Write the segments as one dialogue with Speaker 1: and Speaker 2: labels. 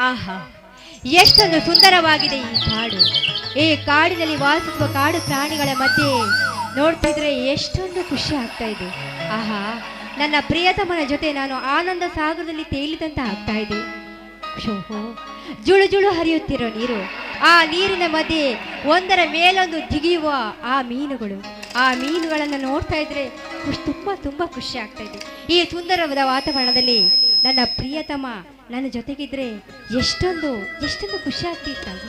Speaker 1: ಆಹಾ, ಎಷ್ಟೊಂದು ಸುಂದರವಾಗಿದೆ ಈ ಕಾಡು. ಈ ಕಾಡಿನಲ್ಲಿ ವಾಸಿಸುವ ಕಾಡು ಪ್ರಾಣಿಗಳ ಮಧ್ಯೆ ನೋಡ್ತಿದ್ರೆ ಎಷ್ಟೊಂದು ಖುಷಿ ಆಗ್ತಾ ಇದೆ. ಆಹಾ, ನನ್ನ ಪ್ರಿಯತಮನ ಜೊತೆ ನಾನು ಆನಂದ ಸಾಗರದಲ್ಲಿ ತೇಲಿದಂತ ಆಗ್ತಾ ಇದೆ. ಶೋಹೋ ಜುಳು ಜುಳು ಹರಿಯುತ್ತಿರೋ ನೀರು. ಆ ನೀರಿನ ಮಧ್ಯೆ ಒಂದರ ಮೇಲೊಂದು ಜಿಗಿಯುವ ಆ ಮೀನುಗಳು. ಆ ಮೀನುಗಳನ್ನು ನೋಡ್ತಾ ಇದ್ರೆ ಖುಷಿ, ತುಂಬಾ ತುಂಬಾ ಖುಷಿ ಆಗ್ತಾ ಇದೆ. ಈ ಸುಂದರವಾದ ವಾತಾವರಣದಲ್ಲಿ ನನ್ನ ಪ್ರಿಯತಮ ನನ್ನ ಜೊತೆಗಿದ್ರೆ ಎಷ್ಟೊಂದು ಎಷ್ಟೊಂದು ಖುಷಿ ಆಗ್ತಿತ್ತಲ್ವ?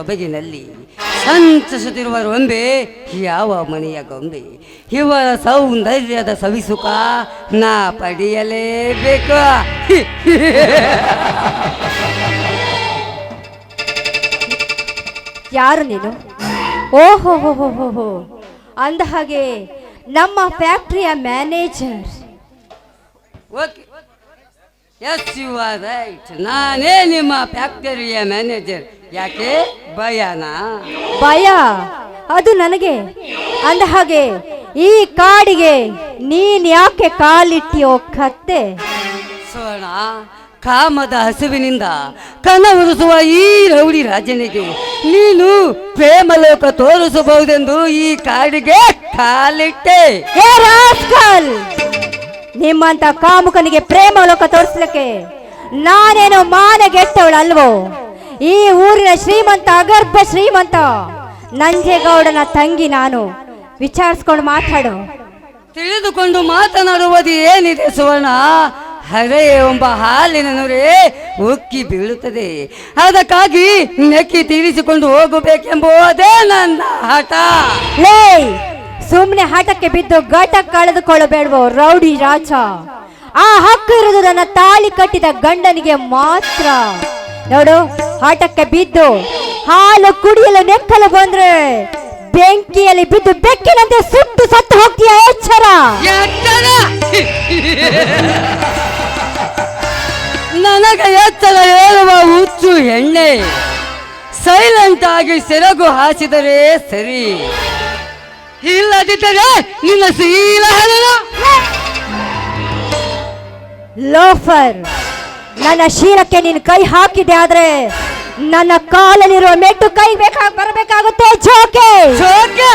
Speaker 2: ಸೊಬಗಿನಲ್ಲಿ ಸಂತಸುತ್ತಿರುವ ರೊಂಬೆ ಯಾವ ಮನೆಯ ಗೊಂಬೆ? ಇವರ ಸೌಂದರ್ಯದ ಸವಿಸುಖ ನಾ ಪಡೆಯಲೇಬೇಕು.
Speaker 1: ಯಾರು ನೀನು? ಓಹೋ ಹೋ ಹೋ ಹೋ ಹೋ. ಅಂದ ಹಾಗೆ ನಮ್ಮ ಫ್ಯಾಕ್ಟ್ರಿಯ manager.
Speaker 2: Okay. Yes you are right ನಾನೇ ನಿಮ್ಮ ಫ್ಯಾಕ್ಟರಿಯ ಮ್ಯಾನೇಜರ್. ಯಾಕೆ? ಭಯನಾ?
Speaker 1: ಭಯ? ಅದು ನನಗೆ. ಅಂದ ಹಾಗೆ ಈ ಕಾಡಿಗೆ ನೀನ್ ಯಾಕೆ ಕಾಲಿಟ್ಟಿಯೋ ಕತ್ತೆ?
Speaker 2: ಸೋಣ ಕಾಮದ ಹಸುವಿನಿಂದ ಕನವರಿಸುವ ಈ ರೌಡಿ ರಾಜನಿಗೆ ನೀನು ಪ್ರೇಮಲೋಕ ತೋರಿಸಬಹುದೆಂದು ಈ ಕಾಡಿಗೆ ಕಾಲಿಟ್ಟೆ.
Speaker 1: ಹೇ ರಾಸ್ಕಲ್! ನಿಮ್ಮಂತ ಕಾಮುಕನಿಗೆ ಪ್ರೇಮಲೋಕ ತೋರಿಸ್ಲಿಕ್ಕೆ ನಾನೇನು ಮಾನಗೆಟ್ಟವಳಲ್ವೋ? ಈ ಊರಿನ ಶ್ರೀಮಂತ ಅಗರ್ಭ ಶ್ರೀಮಂತ ನಂಜೇಗೌಡನ ತಂಗಿ ನಾನು. ವಿಚಾರಿಸ್ಕೊಂಡು ಮಾತಾಡು.
Speaker 2: ತಿಳಿದುಕೊಂಡು ಮಾತನಾಡುವುದು ಏನಿದೆ ಸುವರ್ಣ? ಹರೆ ಎಂಬ ಹಾಲಿನ ನೊರೆ ಉಕ್ಕಿ ಬೀಳುತ್ತದೆ. ಅದಕ್ಕಾಗಿ ನೆಕ್ಕಿ ತೀರಿಸಿಕೊಂಡು ಹೋಗಬೇಕೆಂಬುದೇ ನನ್ನ ಹಠ.
Speaker 1: ಲೇ ಸುಮ್ಮನೆ ಹಠಕ್ಕೆ ಬಿದ್ದು ಘಟ ಕಳೆದುಕೊಳ್ಳಬೇಡವೋ ರೌಡಿ ರಾಜ. ಆ ಹಕ್ಕು ಇರುವುದು ನನ್ನ ತಾಳಿ ಕಟ್ಟಿದ ಗಂಡನಿಗೆ ಮಾತ್ರ. ನೋಡು ಹಠಕ್ಕೆ ಬಿದ್ದು ಹಾಲು ಕುಡಿಯಲು ನೆಕ್ಕಲು ಬಂದ್ರೆ ಬೆಂಕಿಯಲ್ಲಿ ಬಿದ್ದು ಬೆಕ್ಕಿನಂತೆ ಸುಟ್ಟು ಸತ್ತು ಹೋಗ್ತೀಯ ಎಚ್ಚರ?
Speaker 2: ನನಗೆ ಎತ್ತರ ಹೇಳುವ ಹುಚ್ಚು ಎಣ್ಣೆ ಸೈಲೆಂಟ್ ಆಗಿ ಸೆರಗು ಹಾಸಿದರೆ ಸರಿ. ಇಲ್ಲದಿದ್ದರೆ ನಿನ್ನ ಸೀಲ.
Speaker 1: ಲೋಫರ್ ನನ್ನ ಶೀಲಕ್ಕೆ ನೀನು ಕೈ ಹಾಕಿದೆ ಆದ್ರೆ ನನ್ನ ಕಾಲಲ್ಲಿರುವ ಮೆಟ್ಟು ಕೈ ಬೇಕಾ, ಬರಬೇಕಾಗುತ್ತೆ? ಜೋಕೆ!
Speaker 2: ಜೋಕೆ?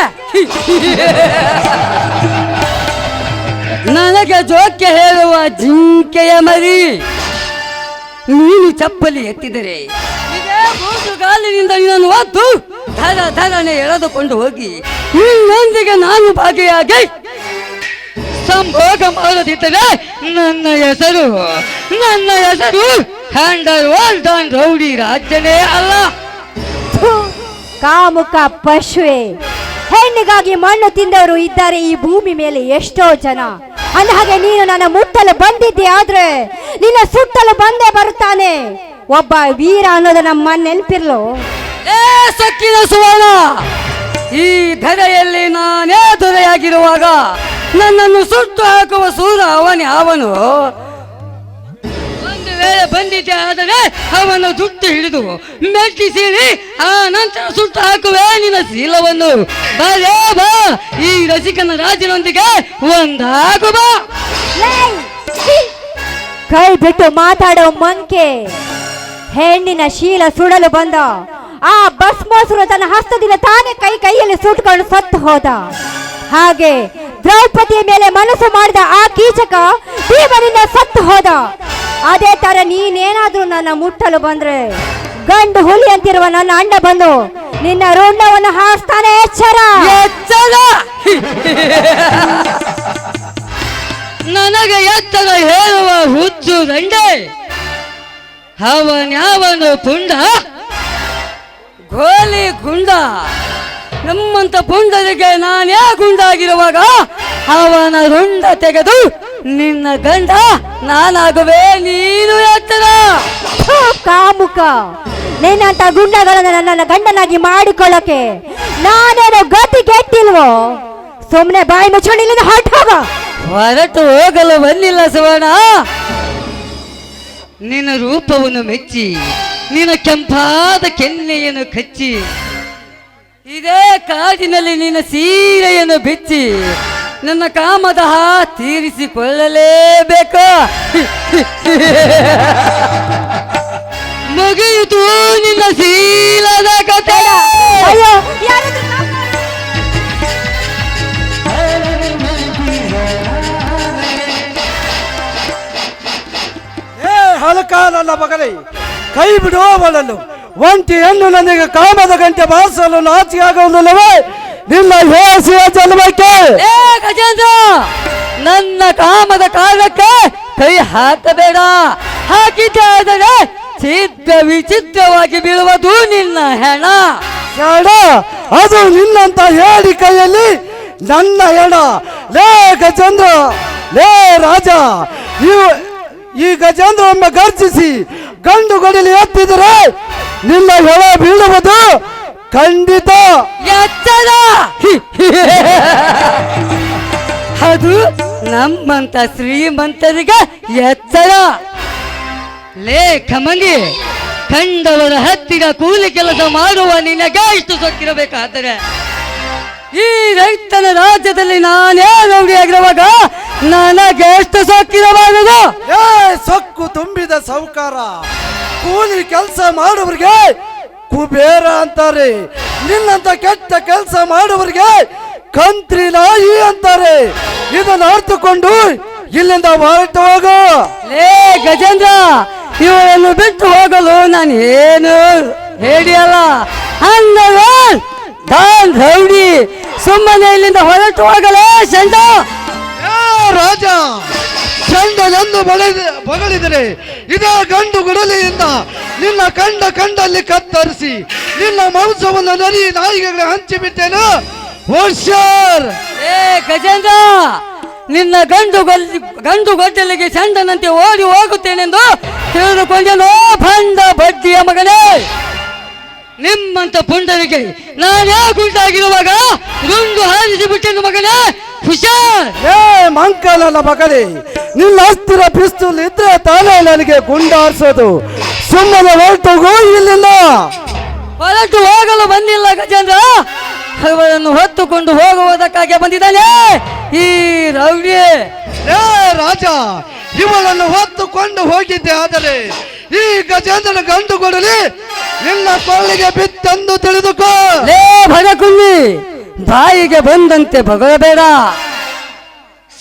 Speaker 2: ನನಗೆ ಜೋಕೆ ಹೇಳುವ ಜಿಂಕೆಯ ಮರಿ ನೀನು ಚಪ್ಪಲಿ ಎತ್ತಿದರೆ ಗಾಲಿನಿಂದ ನಿನ್ನನ್ನು ಒದ್ದು ಧರ ಧರನೆ ಎಳೆದುಕೊಂಡು ಹೋಗಿ ನಿನ್ನೊಂದಿಗೆ ನಾನು ಭಾಗಿಯಾಗಿ ಸಂಭೋಗ ಮಾಡದಿದ್ದರೆ ನನ್ನ ಹೆಸರು ನನ್ನ ಹೆಸರು ಹ್ಯಾಂಡರ್ ವಾಲ್ಡನ್ ರೌಡಿ ರಾಜನೇ ಅಲ್ಲ.
Speaker 1: ಕಾಮುಕ ಪಶುವೆ. ಹೆಣ್ಣಿಗಾಗಿ ಮಣ್ಣು ತಿಂದವರು ಇದ್ದಾರೆ ಈ ಭೂಮಿ ಮೇಲೆ ಎಷ್ಟೋ ಜನ. ಅಂದ ಹಾಗೆ ನೀನು ನನ್ನ ಮುಟ್ಟಲು ಬಂದಿದ್ದೆ ಆದ್ರೆ ನಿನ್ನ ಸುತ್ತಲು ಬಂದೇ ಬರುತ್ತಾನೆ. ಒಬ್ಬ ವೀರ ಅನ್ನೋದು ನಮ್ಮ ನೆನಪಿರ್ಲು
Speaker 2: ಏ ಸಕ್ಕಿನ ಸುವರ್ಣ ಈ ಧರೆಯಲ್ಲಿ ನಾನೇ ದೊರೆಯಾಗಿರುವಾಗ ನನ್ನನ್ನು ಸುಟ್ಟು ಹಾಕುವ ಸೂರ ಅವನೇ ಅವನು ಒಂದು ವೇಳೆ ಬಂದಿದ್ದೆ ಆದರೆ ಅವನ ದುಡ್ಡು ಹಿಡಿದು ಮೆಟ್ಟಿಸಿರಿ, ಆ ನಂತರ ಸುಟ್ಟು ಹಾಕುವೆ ನಿನ್ನ ಶೀಲವನ್ನು. ಬರೇ ಬಾ. ಈ ರಸಿಕನ ರಾಜನೊಂದಿಗೆ ಒಂದಾಗು, ಬಾ.
Speaker 1: ಕೈ ಬಿಟ್ಟು ಮಾತಾಡೋ ಮಂಕೆ ಹೆಣ್ಣಿನ ಶೀಲ ಸುಡಲು ಬಂದ. ಆ ಭಸ್ಮಾಸುರ ತನ್ನ ಹಸ್ತದಿಂದ ತಾನೇ ಕೈ ಕೈಯಲ್ಲಿ ಸುಟ್ಕೊಂಡು ಸತ್ತು ಹೋದ. ಹಾಗೆ ದ್ರೌಪದಿಯ ಮೇಲೆ ಮನಸ್ಸು ಮಾಡಿದ ಆ ಕೀಚಕ ದೇವರಿಂದ ಸತ್ತು ಹೋದ. ಅದೇ ತರ ನೀನೇನಾದ್ರೂ ನನ್ನ ಮುಟ್ಟಲು ಬಂದ್ರೆ ಗಂಡು ಹುಲಿ ಅಂತಿರುವ ನನ್ನ ಅಣ್ಣ ಬಂದು ನಿನ್ನ ರುಂಡವನ್ನು ಹಾಸ್ತಾನೆ ಎಚ್ಚರ.
Speaker 2: ಎಚ್ಚರ? ನನಗೆ ಎತ್ತರ ಹೇಳುವ ಹುಚ್ಚು ದಂಡೆ ಅವನ್ಯಾವನು ಪುಂಡ? ಗೋಲಿ ಗುಂಡ. ನಮ್ಮಂತ ಪುಂಡರಿಗೆ ನಾನೇ ಗುಂಡಾಗಿರುವಾಗ ಅವನ ರುಂಡ ತೆಗೆದು ನಿನ್ನ ಗಂಡ ನಾನಾಗುವೆ ನೀನು
Speaker 1: ಎತ್ತರ ಕಾಮುಕ. ನಿನ್ನಂತ ಗುಂಡಗಳನ್ನು ನನ್ನ ಗಂಡನಾಗಿ ಮಾಡಿಕೊಳ್ಳಕ್ಕೆ ನಾನೇನು ಗತಿ ಕೆಟ್ಟಿಲ್ವೋ? ಸುಮ್ಮನೆ ಬಾಯಿ ಮುಚ್ಕೊಂಡು ಇಲ್ಲಿಂದ ಹೋಗ.
Speaker 2: ಹೊರಟು ಹೋಗಲು ಬಂದಿಲ್ಲ ಸುವರ್ಣ. ನಿನ್ನ ರೂಪವನ್ನು ಮೆಚ್ಚಿ ನಿನ್ನ ಕೆಂಪಾದ ಕೆನ್ನೆಯನ್ನು ಕಚ್ಚಿ ಇದೇ ಕಾಡಿನಲ್ಲಿ ನಿನ್ನ ಸೀರೆಯನ್ನು ಬಿಚ್ಚಿ ನನ್ನ ಕಾಮದ ತೀರಿಸಿಕೊಳ್ಳಲೇಬೇಕು. ಮುಗಿಯಿತು ನಿನ್ನ ಶೀಲದ.
Speaker 3: ಹೇ ಹಲಕ ನನ್ನ ಮಗನೇ ಕೈ ಬಿಡು ಅವಳನ್ನು. ಒಂಟಿ ಹೆಣ್ಣು ನನಗೆ ಕಾಮದ ಗಂಟೆ ಬಾರಿಸಲು ನಾಚಿಯಾಗುವುದಿಲ್ಲವೇ? ನಿನ್ನ
Speaker 2: ಯೋಸಿಯ ಜನ್ಮ ನನ್ನ ಕಾಮದ ಕಾಲಕ್ಕೆ ಕೈ ಹಾಕಬೇಡ. ಹಾಕಿದ್ದಾದರೆ ಚಿತ್ರ ವಿಚಿತ್ರವಾಗಿ ಬೀಳುವುದು ನಿನ್ನ ಹೆಣ.
Speaker 3: ಹೆಣ ಅದು ನಿನ್ನಂತ ಹೇಳಿ ಕೈಯಲ್ಲಿ ನನ್ನ ಹೆಣ. ಲೇ ಗಜೇಂದ್ರ ಲೇ ರಾಜ ಇವು- ಈ ಗಜೇಂದ್ರ ಒಮ್ಮೆ ಗರ್ಜಿಸಿ ಗಂಡು ಗಡಿಲಿ ಎತ್ತಿದರೆ ನಿನ್ನ ಹೆಣ ಬೀಳುವುದು ಖಂಡಿತ.
Speaker 2: ಎಚ್ಚರ! ಅದು ನಮ್ಮಂತ ಶ್ರೀಮಂತರಿಗೆ ಎತ್ತರ ಲೇ ಖಮಂಗಿ ಕಂಡವರ ಹತ್ತಿರ ಕೂಲಿ ಕೆಲಸ ಮಾಡುವ ನಿನಗೆ ಇಷ್ಟು ಸೊಕ್ಕಿರಬೇಕಾದರೆ. ಈ ರೈತನ ರಾಜ್ಯದಲ್ಲಿ ನಾನೇ ರೌಡಿಯಾಗಿರುವಾಗ ನನಗೆ ಎಷ್ಟು ಸೊಕ್ಕಿರಬಾರದು?
Speaker 3: ಏ, ಸೊಕ್ಕು ತುಂಬಿದ ಸೌಕಾರ. ಕೂಲಿ ಕೆಲಸ ಮಾಡುವರಿಗೆ ಕುಬೇರ ಅಂತಾರೆ. ನಿನ್ನಂತ ಕೆಟ್ಟ ಕೆಲಸ ಮಾಡುವರಿಗೆ ಕಂತ್ರಿ ನಾಯಿ ಅಂತಾರೆ. ಇದನ್ನು ಅರ್ಥಕೊಂಡು ಇಲ್ಲಿಂದ ಹೊರಟು ಹೋಗು.
Speaker 2: ಲೇ ಗಜೇಂದ್ರ ಇವರನ್ನು ಬಿಟ್ಟು ಹೋಗಲು ನಾನು ಏನು ಹೇಳಿಯಲ್ಲ. ಅಂದರೆ ದಾನ್ ರೌಡಿ ಸುಮ್ಮನೆ ಇಲ್ಲಿಂದ ಹೊರಟು ಹೋಗಲೇ
Speaker 3: ಚಂಡ ರಾಜ ಚಂಡನೆಂದು ನಂದು ಬಗಳಿದರೆ ಇದೇ ಗಂಡು ಗುಡಲಿಯಿಂದ ನಿನ್ನ ಕಂಡ ಕಂಡಲ್ಲಿ ಕತ್ತರಿಸಿ ನಿನ್ನ ಮಾಂಸವನ್ನು ನರಿ ನಾಯಿಗಳಿಗೆ ಹಂಚಿಬಿಟ್ಟೇನು? ಹುಷಾರ್
Speaker 2: ಏ ಗಜೇಂದ್ರ ನಿನ್ನ ಗಂಡು ಗಂಡು ಗೊಡ್ಡಲಿಗೆ ಚಂದನಂತೆ ಓಡಿ ಹೋಗುತ್ತೇನೆಂದು ತಿಳಿದುಕೊಂಡೆನೋ ಬಂದ ಬಡ್ಡಿಯ ಮಗನೇ? ನಿಮ್ಮಂತ ಪುಂಡರಿಗೆ ನಾನೇ ಗುಂಡಾಗಿರುವಾಗ ಗುಂಡು ಹಾರಿಸಿ ಬಿಟ್ಟೆನು ಮಗನೇ? ಹುಷಾರ್!
Speaker 3: ಏ ಮಂಕಾಲಲ್ಲ ಮಗನೇ ನಿನ್ನ ಅಸ್ತಿರ ಪಿಸ್ತೂಲ್ ಇದ್ರೆ ತಾನೇ ನನಗೆ ಗುಂಡಾರಿಸೋದು ಸುಮ್ಮನೆ ಹೊರಟು ಹೋಗಿಲ್ಲ
Speaker 2: ಹೊರಟು ಹೋಗಲು ಬಂದಿಲ್ಲ ಗಜೇಂದ್ರ. ಅವರನ್ನು ಹೊತ್ತುಕೊಂಡು ಹೋಗುವುದಕ್ಕಾಗಿ ಬಂದಿದ್ದಾನೆ. ಈ ರೌಡಿ
Speaker 3: ಏ ರಾಜ ಇವಳನ್ನು ಹೊತ್ತುಕೊಂಡು ಹೋಗಿದ್ದೆ ಆದರೆ ಈ ಗಜೇಂದ್ರನ ಗಂಡು ಕೊಡಲಿ. ನಿನ್ನ ಕೊಳ್ಳಿಗೆ ಬಿತ್ತೆಂದು ತಿಳಿದುಕೋ.
Speaker 2: ಲೇ ಭಡಕುಂಡಿ ಬಾಯಿಗೆ ಬಂದಂತೆ ಬಗಳಬೇಡ.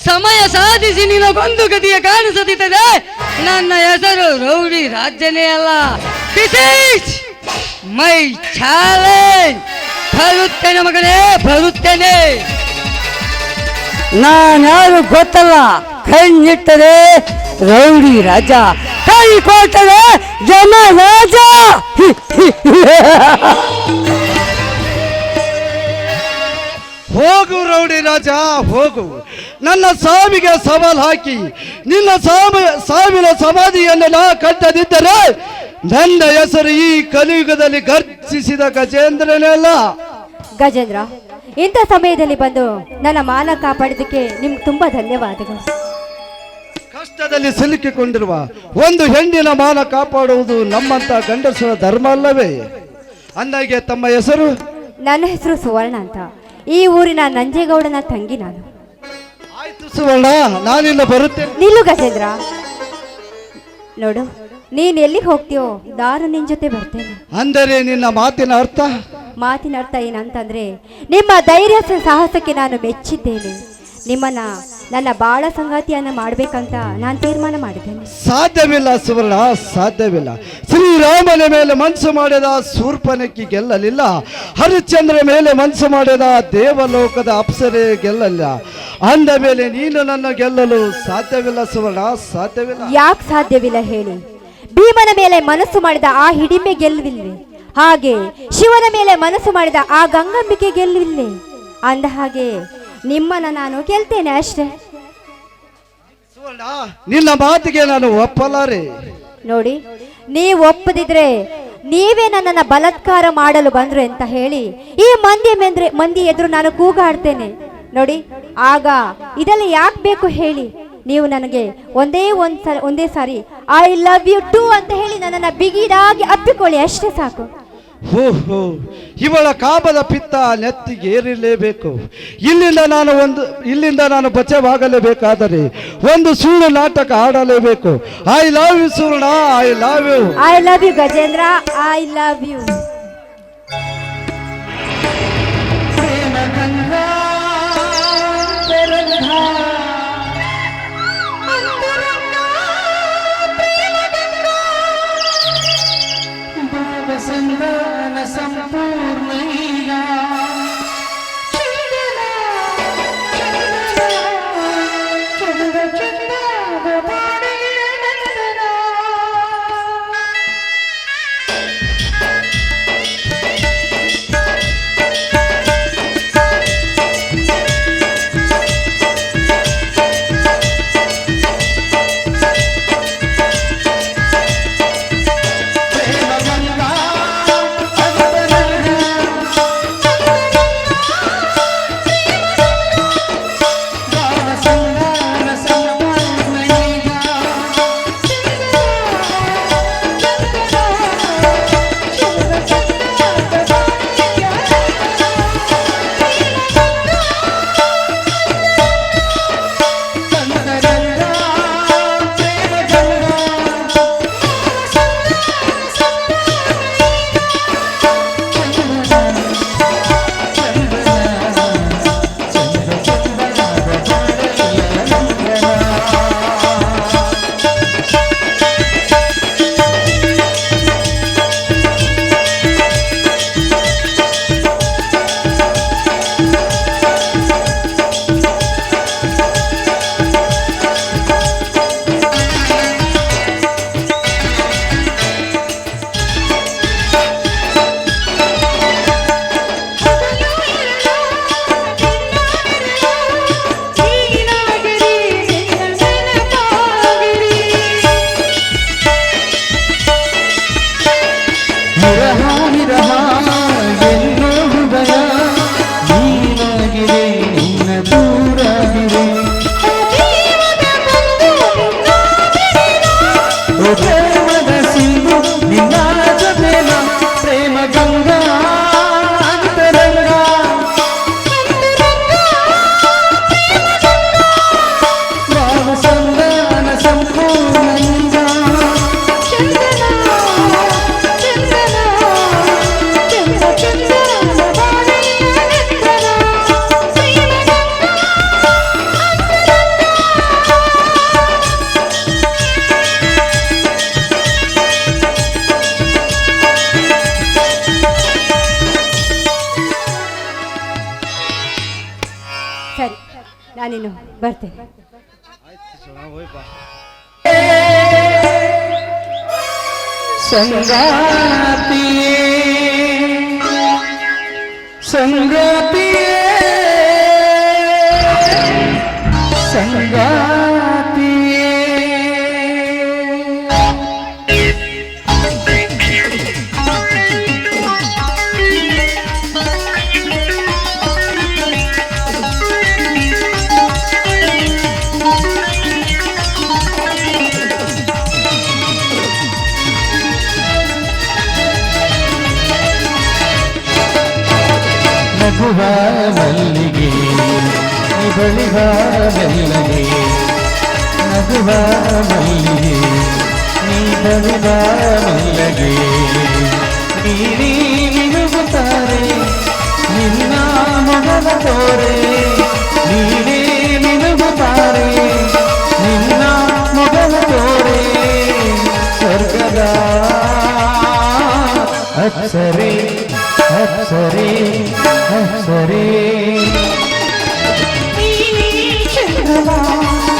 Speaker 2: ಸಮಯ ಸಾಧಿಸಿ ನಿನಗೊಂದು ಗತಿಯ ಕಾಣಿಸುತ್ತಿದೆ ನನ್ನ ಹೆಸರು ರೌಡಿ ರಾಜ್ಯನೇ ಅಲ್ಲ. ದಿಸ್ ಮೈ ಚಾಲೆಂಜ್ ಬರುತ್ತೇನೆ ಮಗನೇ ಬರುತ್ತೇನೆ
Speaker 4: ನಾನ್ಯಾರು ಗೊತ್ತಲ್ಲ ಕಣ್ಣಿಟ್ಟರೆ ರೌಡಿ ರಾಜ ಕೈ ಕೊಟ್ಟರೆ ಜನ ರಾಜ.
Speaker 3: ಹೋಗು ರೌಡಿ ರಾಜ ಹೋಗು. ನನ್ನ ಸಾವಿಗೆ ಸವಾಲು ಹಾಕಿ ನಿನ್ನ ಸಾವ ಸಾವಿನ ಸಮಾಧಿಯನ್ನು ನಾ ಕಟ್ಟದಿದ್ದರೆ ನನ್ನ ಹೆಸರು ಈ ಕಲಿಯುಗದಲ್ಲಿ ಗರ್ಜಿಸಿದ ಗಜೇಂದ್ರನೆಲ್ಲ.
Speaker 5: ಗಜೇಂದ್ರ ಇಂಥ ಸಮಯದಲ್ಲಿ ಬಂದು ನನ್ನ ಮಾನ ಕಾಪಾಡಿದಕ್ಕೆ ನಿಮ್ಗೆ ತುಂಬಾ ಧನ್ಯವಾದಗಳು.
Speaker 3: ಕಷ್ಟದಲ್ಲಿ ಸಿಲುಕಿಕೊಂಡಿರುವ ಒಂದು ಹೆಣ್ಣಿನ ಮಾನ ಕಾಪಾಡುವುದು ನಮ್ಮಂತ ಗಂಡಸರ ಧರ್ಮ ಅಲ್ಲವೇ? ಅಂದಾಗೆ ತಮ್ಮ ಹೆಸರು?
Speaker 5: ನನ್ನ ಹೆಸರು ಸುವರ್ಣ ಅಂತ. ಈ ಊರಿನ ನಂಜೇಗೌಡನ ತಂಗಿ ನಾನು.
Speaker 3: ಆಯ್ತು ಸುವರ್ಣ ನಾನಿಲ್ಲ ಬರುತ್ತೆ
Speaker 5: ನಿಲ್ಲು ಗಜೇಂದ್ರ. ನೋಡು ನೀನ್ ಎಲ್ಲಿ ಹೋಗ್ತೀಯೋ ದಾರು ನಿನ್ ಜೊತೆ ಬರ್ತೇನೆ.
Speaker 3: ಅಂದರೆ ನಿನ್ನ ಮಾತಿನ ಅರ್ಥ?
Speaker 5: ಮಾತಿನ ಅರ್ಥ ಏನಂತಂದ್ರೆ ನಿಮ್ಮ ಧೈರ್ಯ ಸಾಹಸಕ್ಕೆ ನಾನು ಮೆಚ್ಚಿದ್ದೇನೆ. ನಿಮ್ಮನ್ನ ನನ್ನ ಬಾಳ ಸಂಗಾತಿಯನ್ನ ಮಾಡ್ಬೇಕಂತ ನಾನು ತೀರ್ಮಾನ ಮಾಡಿದ್ದೇನೆ.
Speaker 3: ಸಾಧ್ಯವಿಲ್ಲ ಸುವರ್ಣ ಸಾಧ್ಯವಿಲ್ಲ. ಶ್ರೀರಾಮನ ಮೇಲೆ ಮನಸ್ಸು ಮಾಡಿದ ಶೂರ್ಪನಕ್ಕಿ ಗೆಲ್ಲಲಿಲ್ಲ. ಹರಿಶ್ಚಂದ್ರ ಮೇಲೆ ಮನಸ್ಸು ಮಾಡಿದ ದೇವಲೋಕದ ಅಪ್ಸರೆ ಗೆಲ್ಲಲಿಲ್ಲ. ಅಂದ ಮೇಲೆ ನೀನು ನನ್ನ ಗೆಲ್ಲಲು ಸಾಧ್ಯವಿಲ್ಲ ಸುವರ್ಣ ಸಾಧ್ಯವಿಲ್ಲ.
Speaker 5: ಯಾಕೆ ಸಾಧ್ಯವಿಲ್ಲ ಹೇಳಿ? ಭೀಮನ ಮೇಲೆ ಮನಸ್ಸು ಮಾಡಿದ ಆ ಹಿಡಿಮೆ ಗೆಲ್ಲುವಿಲ್ವೇ? ಹಾಗೆ ಶಿವನ ಮೇಲೆ ಮನಸ್ಸು ಮಾಡಿದ ಆ ಗಂಗಾಂಬಿಕೆ ಗೆಲ್ಲುವಿಲ್ವೇ? ಅಂದ ಹಾಗೆ ನಿಮ್ಮನ್ನ ನಾನು ಗೆಲ್ತೇನೆ ಅಷ್ಟೇ.
Speaker 3: ನಿನ್ನ ಮಾತಿಗೆ ನಾನು ಒಪ್ಪಲಾರೆ.
Speaker 5: ನೋಡಿ ನೀವು ಒಪ್ಪದಿದ್ರೆ ನೀವೇ ನನ್ನನ್ನ ಬಲತ್ಕಾರ ಮಾಡಲು ಬಂದ್ರು ಅಂತ ಹೇಳಿ ಈ ಮಂದಿ ಮಂದಿ ಎದುರು ನಾನು ಕೂಗಾಡ್ತೇನೆ. ನೋಡಿ ಆಗ ಇದೆಲ್ಲ ಯಾಕೆ ಬೇಕು ಹೇಳಿ. ನೀವು ನನಗೆ ಒಂದೇ ಒಂದ್ ಸಲ ಒಂದೇ ಸಾರಿ ಐ ಲವ್ ಯು ಟು ಅಂತ ಹೇಳಿ ನನ್ನನ್ನು ಬಿಗಿದಾಗಿ ಅಪ್ಪಿಕೊಳ್ಳಿ ಅಷ್ಟೇ ಸಾಕು.
Speaker 3: ಹೋ ಇವಳ ಕಾಬದ ಪಿತ್ತ ನೆತ್ತಿಗೆ ಏರಿರಲೇಬೇಕು. ಇಲ್ಲಿಂದ ನಾನು ಒಂದು ಇಲ್ಲಿಂದ ನಾನು ಬಚಾವಾಗಲೇಬೇಕಾದರೆ ಒಂದು ಸುಳ್ಳು ನಾಟಕ ಆಡಲೇಬೇಕು. I love you Suvarna I love you
Speaker 5: I love you Gajendra I love you
Speaker 1: ಬರ್ತೇನೆ
Speaker 5: ಸಂಗಾತಿಯೇ ಸಂಗಾತಿಯೇ ಸಂಗಾತಿಯೇ. ನಿಬಳಿವ ಮೆಲ್ಲಗೆ ನಗುವ ಮಲ್ಲಿಗೆ ನಿಬಳಿವ ಮೆಲ್ಲಗೆ ನೀನೇ ನಿಲುಗುತ್ತಾರೆ ನಿನ್ನ ಮೊಗಲ ತೋರೆ ನೀನೇ ನಿಲುಗುತ್ತಾರೆ ನಿನ್ನ ಮೊಗಲ ತೋರೆ ಸ್ವರ್ಗದ ಅಪ್ಸರೆ ಅಪ್ಸರೆ ಅಪ್ಸರೆ ভেলা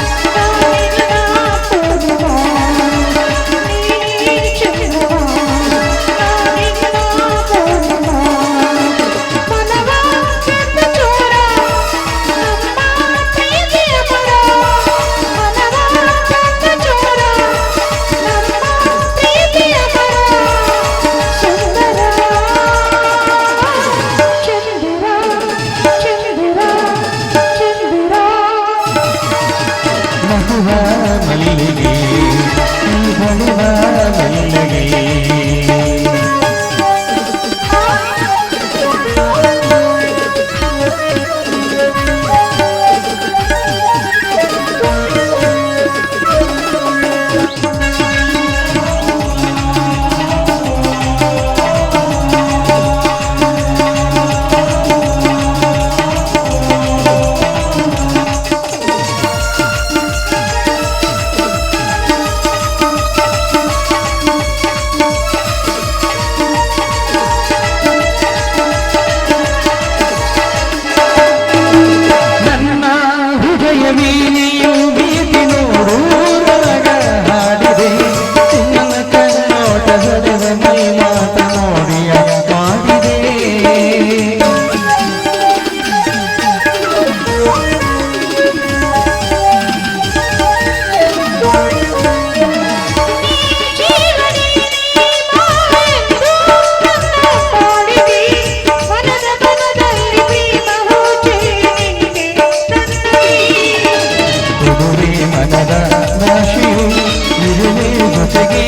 Speaker 5: ಜೊತೆಗೆ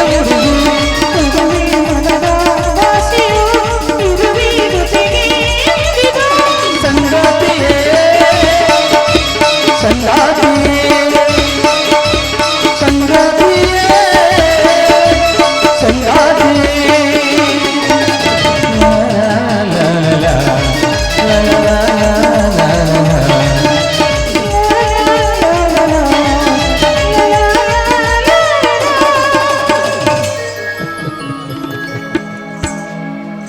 Speaker 5: ಅವರು